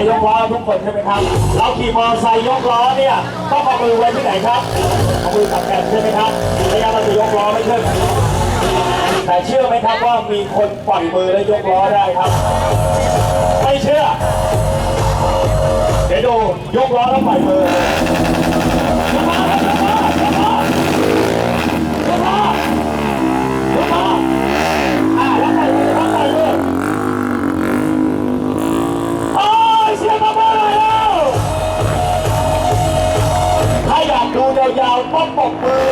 ไซค์ยกล้อทุกคนใช่ไหมครับ เราขี่มอเตอร์ไซค์ยกล้อเนี่ยต้องเอามือไว้ที่ไหนครับเอามือกับแขนใช่ไหมครับระยะเราจะยกล้อไม่ขึ้นแต่เชื่อไหมครับว่ามีคนปล่อยมือแล้วยกล้อได้ครับ ไม่เชื่อ เดี๋ยวดูยกล้อแล้วปล่อยมือ ต้องปรบมือ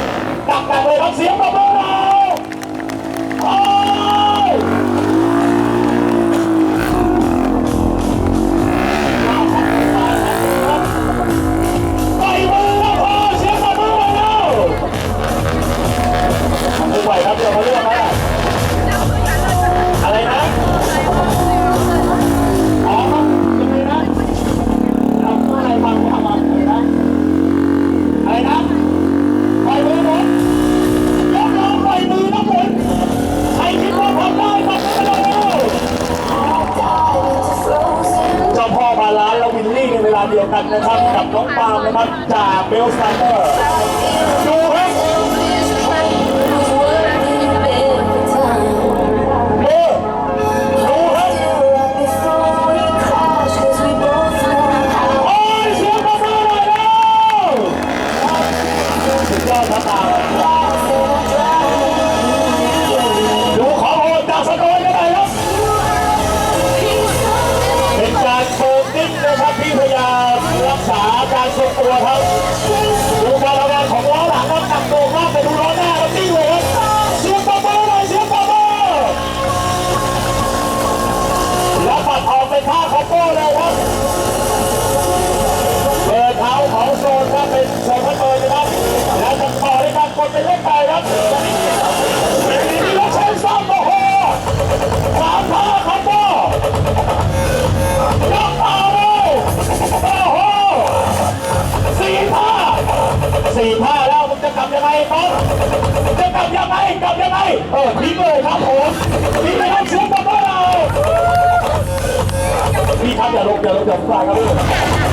ดังๆเลยครับเสียงปรบมือ เดียวกันนะครับกับน้องปาล์มนะครับจากเบลสไตเนอร์ดูครับเออดูครับโอ้ยเสียงปรบมือหน่อยแล้วสุดยอดครับ สี่ท่าแล้วมึงจะกลับยังไงครับจะกลับยังไงกลับยังไงเออทิ้งเลยครับผมทิ้งเลยครับเชื่อกับเราพี่ครับอย่าลงอย่าลงอย่าฟาดครับ